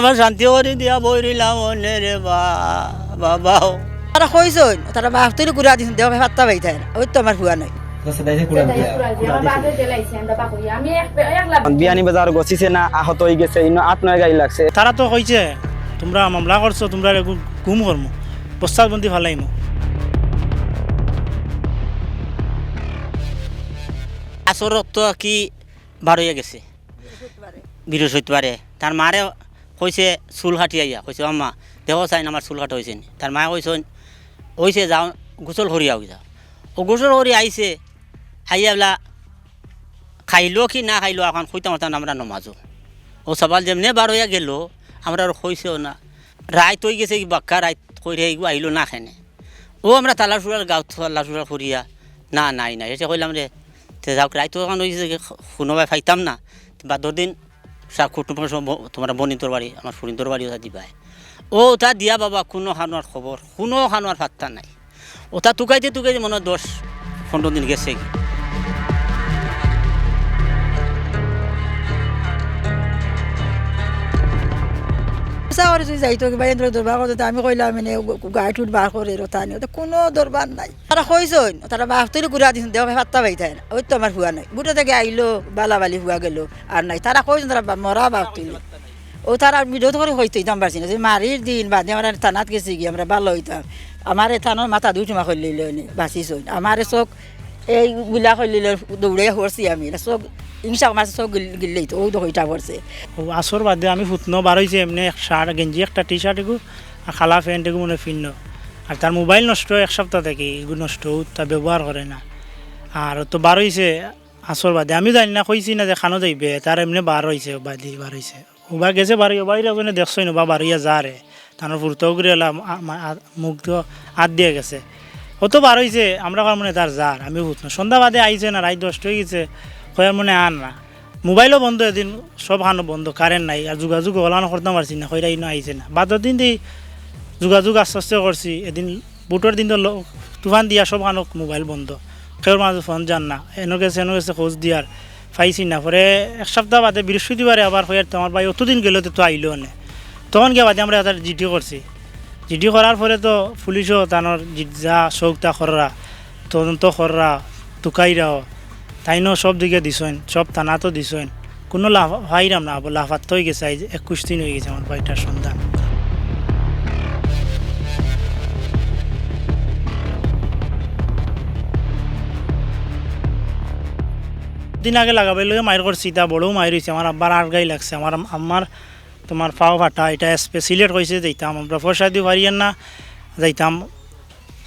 আমার শান্তি করে দিয়া বইরিলাম অনে রে বা বাবাও তারা কইসন তারা বাপ তৈরি ঘুরা দিছেন দেওয়া পাত্তা পাই তাই ওই তো আমার হুয়া নাই। বিয়ানি বাজার গছিছে না আহত হয়ে গেছে ইনো আট নয় গাড়ি লাগছে। তারা তো কইছে তোমরা মামলা করছ তোমরা গুম করমু। ফালাইমু। কি বার হয়ে গেছে বৃহস্পতিবারে। তার মারে কইছে চুল কাটি আইয়া, কইছে, আম্মা দেহ চাই আমার চুল কাটা হয়েছে তার মায়ে কইছেন ওইছে যাও, গোসল করি আও যাও ও গোসল করি আইছে আইয়া বলা খাইলো কি না খাইলো এখন কইতাম তাম আমরা নমাজো। ও সবাল যেমনি বার হইয়া গেল, আমরা আর কইছেও না। রাইত হয়ে গেছে কি বাক্কা রাইত কইরে এগুলো আইলো না খেনে ও আমরা তালা সুরাল গাঁত তালা সুরাল করিয়া না, নাই নাই। এটা কইলাম রে যাওক রাইতো এখন হয়েছে শুনোবাই ফাইতাম না। বাদর দিন সা কুটুম্ব তোমার বনিতর বাড়ি আমার ফুরিন্তর বাড়ি ওটা দিবাই। ও ওটা দিয়া বাবা, কোনো হানোয়ার খবর কোনো হানোয়ার ফাত্তা নাই। ওটা তুকাইতে তুকাইতে মনে দশ পনেরো দিন গেছে কি চাওয়ার তুই যাইতো কিবা এন্দ্র দরবার করতে আমি কইলাম মানে গাড়ি টুট বার করে রতা নি কোনো দরবার নাই। তারা কইসন তারা বাপ তৈরি ঘুরা দিছেন দেওয়া পাত্তা পাই তাই ওই তো আমার হুয়া নাই। বুটা থেকে আইলো, বালাবালি হুয়া গেল, আর নাই। তারা কইসন তারা মরা বাপ তুলি ও তারা ভিডিও করে হইতো হইতাম পারছি না। মারির দিন বাদে আমরা থানাত গেছি কি আমরা ভালো হইতাম। আমার থানোর মাথা দুই টুমা করলিল বাঁচিছই আমার চোখ এই গুলা করলিল দৌড়ে হরছি আমি। চোখ ইংসা আমার চোখ গিল্লেই তো, ওই তো হইটা পড়ছে। ও, আসর বাদে আমি ফুটনো বার হয়েছে এমনি এক শার্ট গেঞ্জি, একটা টি শার্ট এগু, আর খালা প্যান্ট এগু মনে ফিন্ন আর তার মোবাইল নষ্ট এক সপ্তাহ থেকে এগুলো নষ্ট ও তা ব্যবহার করে না। আর তো বার হয়েছে আসর বাদে। আমি জানি না, কইছি না যে খানো যাইবে, তার এমনি বার হয়েছে বাদি বার হয়েছে ওবা গেছে বার হইয়া বাইরে ওখানে দেখছই না, বা হইয়া যা রে তার ফুরতো করে এলাম মুখ তো হাত দিয়ে গেছে। ও তো বার হয়েছে আমরা কার মনে তার যার আমি না সন্ধ্যা বাদে আইছে না, রাত দশটা হয়ে গেছে। কয়ার মনে আন না। মোবাইলও বন্ধ এদিন, সব খানো বন্ধ কারেন্ট নাই, আর যোগাযোগ হলানো করতে পারছি না, কইরা ইনো আইছে না। বাদর দিন দি যোগাযোগ আস্তে করছি, এদিন বুটোর দিন তো তুফান দিয়া সব খানো মোবাইল বন্ধ। কেউর মাঝে ফোন যান না, এনো গেছে এনো গেছে খোঁজ দিয়ার পাইছি না। পরে এক সপ্তাহ বাদে বৃহস্পতিবারে আবার হয়ে তোমার ভাই অতদিন গেল তো আইলো না। তখন গিয়ে বাদে আমরা তার জিডি করছি জিডি করার পরে তো পুলিশও তানোর যা শোকটা কররা তদন্ত কররা টুকাইরাও তাইনও সব দিকে দিছেন, সব থানা তো দিছেন। কোনো লাভ হাইরাম না লাফাত হয়ে গেছে একুশ দিন হয়ে গেছে আমার বাড়িটার সন্ধান। দিন আগে লাগাবে লগে মায়ের করছি তা বড়ও মায়ের হয়েছে আমার আব্বার আর গাই লাগছে। আমার আমার তোমার পাও ফাটা, এটা স্পেসিলেট হয়েছে যাইতাম আমরা পয়সা দিয়ে পারিয়েন না, যাইতাম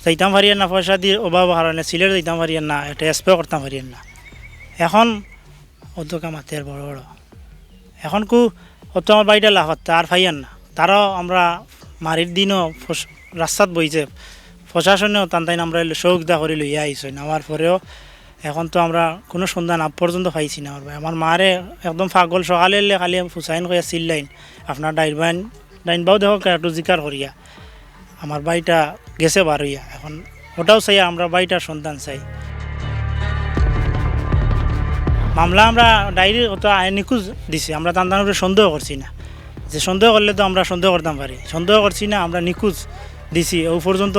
যাইতাম পারিয়েন না, পয়সা দিয়ে অভাব কারণে সিলেট যাইতাম পারিয়েন না, এটা স্প্রে করতাম পারিয়েন না। এখন অত কামাতের বড় বড়। এখন কু অত আমার বাড়িটা লাভত আর ফাইয়ান না। তারও আমরা মারির দিনও রাস্তাত বইছে প্রশাসনেও তান তাই আমরা সৌকদা করে লইয়া আইসই আমার পরেও এখন তো আমরা কোনো সন্ধান আপ পর্যন্ত পাইছি না আমার আমার মারে একদম পাগল, সকালে এলে খালি ফুসাইন কইয়া চিল্লাইন আপনার ডাইনবাইন ডাইনবাও দেখো একটু জিকার করিয়া আমার বাড়িটা গেছে বার হইয়া এখন ওটাও চাই আমরা বাড়িটার সন্ধান চাই। মামলা আমরা ডায়েরি অত নিখোঁজ দিছি। আমরা তান উপরে সন্দেহ করছি না। যে সন্দেহ করলে তো আমরা সন্দেহ করতাম পারি। সন্দেহ করছি না, আমরা নিখোঁজ দিছি। ও পর্যন্ত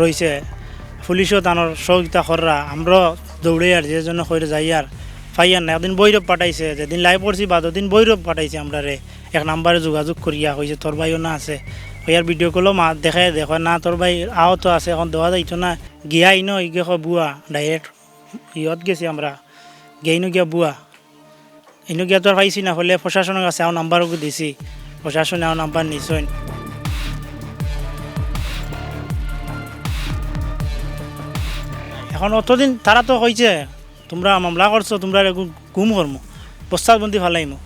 রয়েছে। পুলিশও তানোর সহযোগিতা কররা। আমরাও দৌড়ে আর যে জন্য কইরে যাই আর পাইয়ার না। একদিন বৈরব পাঠাইছে। যেদিন লাইভ পড়ছি বা দুদিন বৈরব পাঠাইছে আমরা রে। এক নাম্বারে যোগাযোগ করিয়া হয়েছে তোর ভাইও না আছে। হইয়ার ভিডিও কলও মা দেখে দেখো না, তোর ভাই আহত আছে। এখন দেওয়া যাইতো না। গিয়া ইনো ইগে বুয়া ডাইরেক্ট ইয়ত গেছি আমরা। গেইনো গিয়া বুয়া। ইনো গিয়া তোর পাইছি না, হলে প্রশাসনের কাছে আও নাম্বারও দিছি। প্রশাসনে আও নাম্বার নিছই এখন অতদিন তারা তো কইছে তোমরা মামলা করছ তোমরা গুম করমো পশ্চাৎবন্দি ফালাইমো।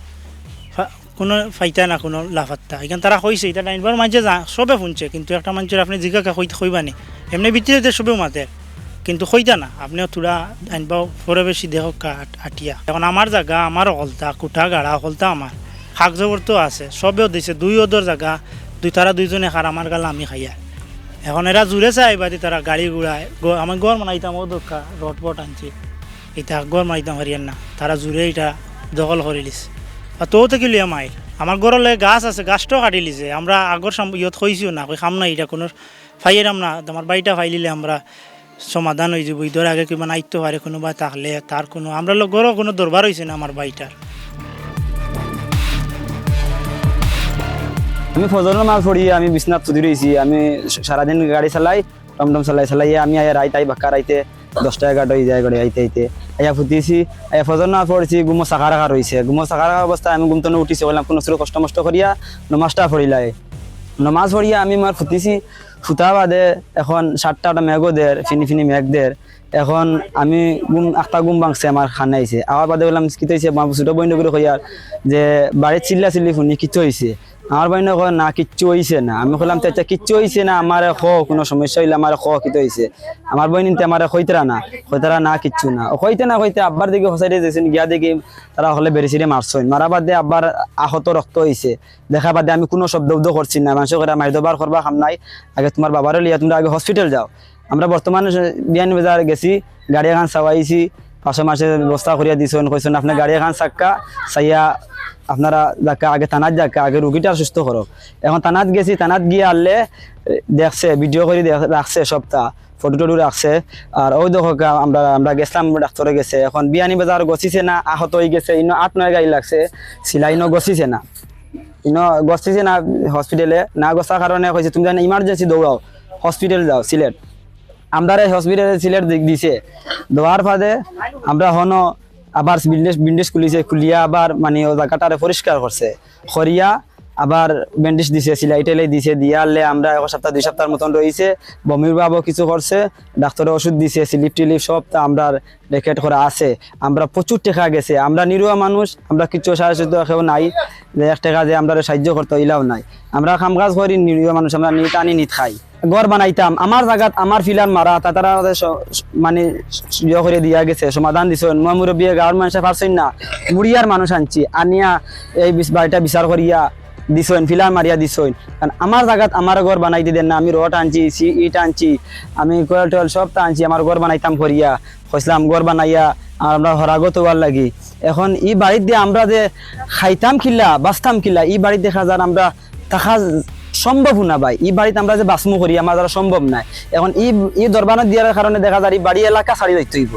ফা- কোনো ফাইতা না, কোনো লাফাত্তা। এখান তারা কইছে এটা নাইনবার মানুষে যা সবে শুনছে। কিন্তু একটা মানুষের আপনি জিজ্ঞাসা কই, কইবা নি? এমনি ভিতরে সবেও মাতে। কিন্তু কইতা না, আপনিও তোরা আনবা পরে বেশি দেহ আটিয়া। এখন আমার জায়গা আমার অকলতা কুঠা গাড়া অকলতা আমার শাক জবর তো আছে সবেও দিছে, দুই ওদর জায়গা দুই তারা দুইজনে খার আমার গালা আমি খাইয়া। এখন এরা জুড়ে চাই বাদি তারা গাড়ি ঘুরায় গ- আমি গড় মানাইতাম ও দোকা রট বট আনছি। এটা গড় মানাইতাম হারিয়ান না তারা জুড়ে এটা দখল করে লিছে আর তো থেকে লিয়া মাইল আমার গরলে গাছ আছে গাছটাও কাটি লিছে আমরা আগর ইয়ত হয়েছিও না খাম না এটা কোনো ফাইয়েরাম না আমার বাড়িটা ফাইলিলে আমরা সমাধান হয়ে যাব। ঈদের আগে কিবা নাইতে পারে কোনো বা থাকলে তার কোনো আমরা লোক গরও কোনো দরবার হয়েছে না আমার বাড়িটার। আমি ফজর নামাজ পড়ি, আমি বিশ্বনাথ চুদি রয়েছি আমি সারাদিন গাড়ি চালাই, টমটম চালাই চালাই আমি আয়া রাইত আই বাক্কা রাইতে দশটা এগারোটা হয়ে যায় গাড়ি আইতে আইতে। আয়া ফুটিছি, আয়া ফজর নামাজ পড়েছি গুমো চাকা রাখা রয়েছে গুমো চাকা রাখা অবস্থায় আমি গুমতনে উঠিছি, বললাম কোনো কষ্ট মষ্ট করিয়া নমাজটা পড়িলাই নমাজ পড়িয়া আমি মার ফুটিছি ফুটা বাদে এখন সাতটা আটটা মেঘও দের ফিনি ফিনি মেঘ দের এখন আমি গুম আটটা গুম বাংছে আমার খানা আইছে। আবার বাদে বললাম কি হয়েছে ছোট বইন করে কইয়ার যে বাড়ির চিল্লা চিল্লি শুনি কিছু হয়েছে আমার বইন না, কিচ্ছু হয়েছে না। আমি কইলাম আচ্ছা কিচ্ছু হয়েছে না, আমার খ কোনো সমস্যা হইলে আমার খ কিতো হয়েছে আমার বইন নিতে আমার কইতরা না কইতরা, না, কিচ্ছু না। কইতে না কইতে আব্বার দিকে হসাইতে যেছেন গিয়া দেখি তারা হলে বেরিছিরে মারছইন মারা বাদে আব্বার আহত রক্ত হয়েছে দেখা বাদে আমি কোনো শব্দ উব্দ করছি না। মানুষ করে মারি দবার করবা, খাম নাই। আগে তোমার বাবারে লিয়া তোমরা আগে হসপিটাল যাও। আমরা বর্তমানে বিয়ানি বাজার গেছি গাড়ি এখন চাওয়াইছি পাশে মাসে ব্যবস্থা করিয়া দিছেন, কইছেন আপনার গাড়ি এখন চাক্কা, চাইয়া আপনারা যাকে আগে থানাত যাকে, আগে রুগীটা সুস্থ করো এখন থানাত গেছি, থানাত গিয়ে আনলে দেখছে ভিডিও করে রাখছে সপ্তাহ, ফটো টটো রাখছে আর ওই দেখো আমরা আমরা গেছিলাম ডাক্তারে গেছে। এখন বিয়ানি বাজার গছিছে না, আহত হয়ে গেছে ইনো আট নয় গাড়ি লাগছে সিলাইনো গছিছে না। ইনো গছিছে না, হসপিটালে, না গছার কারণে কইছে তুমি জানো ইমার্জেন্সি দৌড়াও হসপিটাল যাও সিলেট আমরা হসপিটালে সিলেট দিছে। দেওয়ার ফাঁদে আমরা হনো আবার বিন্ডেজ বিন্ডেজ খুলিছে, খুলিয়া আবার মানে ও জায়গাটারে পরিষ্কার করছে। করিয়া আবার ব্যান্ডেজ দিছে সিলাই টেলাই দিছে দিয়ালে আমরা এক সপ্তাহ, দুই সপ্তাহের মতন রয়েছে। বমির বাবু কিছু করছে ডাক্তারে ওষুধ দিছে, স্লিপ টিলিপ সব তা আমরা রেকেট করা আছে। আমরা প্রচুর টাকা গেছে, আমরা নিরুয়া মানুষ, আমরা কিছু সাহায্য কেউ নাই। যে এক যে আমরা সাহায্য করতে ইলাও নাই। আমরা কাম কাজ করি নিরুয়া মানুষ, আমরা নিট আনি নিট খাই। ঘর বানাইতাম। আমার জায়গাত আমার ফিলার মারা তা তারা মানে ইয়ে করে দিয়া গেছে, সমাধান দিছে। মই মুরব্বী গাঁৱৰ মানুষে পারছেন না মুড়িয়ার মানুষ আনছি, আনিয়া এই বাড়িটা বিচার করিয়া দিছইন ফিলার মারিয়া দিছইন কারণ আমার জায়গাত আমার ঘর বানাই দেন না, আমি রড আনছি সি ইট আনছি, আমি কোয়েল টোয়েল সব আনছি আমার ঘর বানাইতাম করিয়া কইসলাম ঘর বানাইয়া আমরা হরাগত হওয়ার লাগি। এখন ই বাড়ির দিয়ে আমরা যে খাইতাম কিল্লা, বাঁচতাম কিল্লা, ই বাড়ির দেখা যার আমরা থাকা সম্ভব না ভাই। ই বাড়িতে আমরা যে বাসমু করি আমার দ্বারা সম্ভব নাই। এখন ই ই দরবানত দিয়ার কারণে দেখা যায় বাড়ি এলাকা ছাড়ি যাইতে হইব।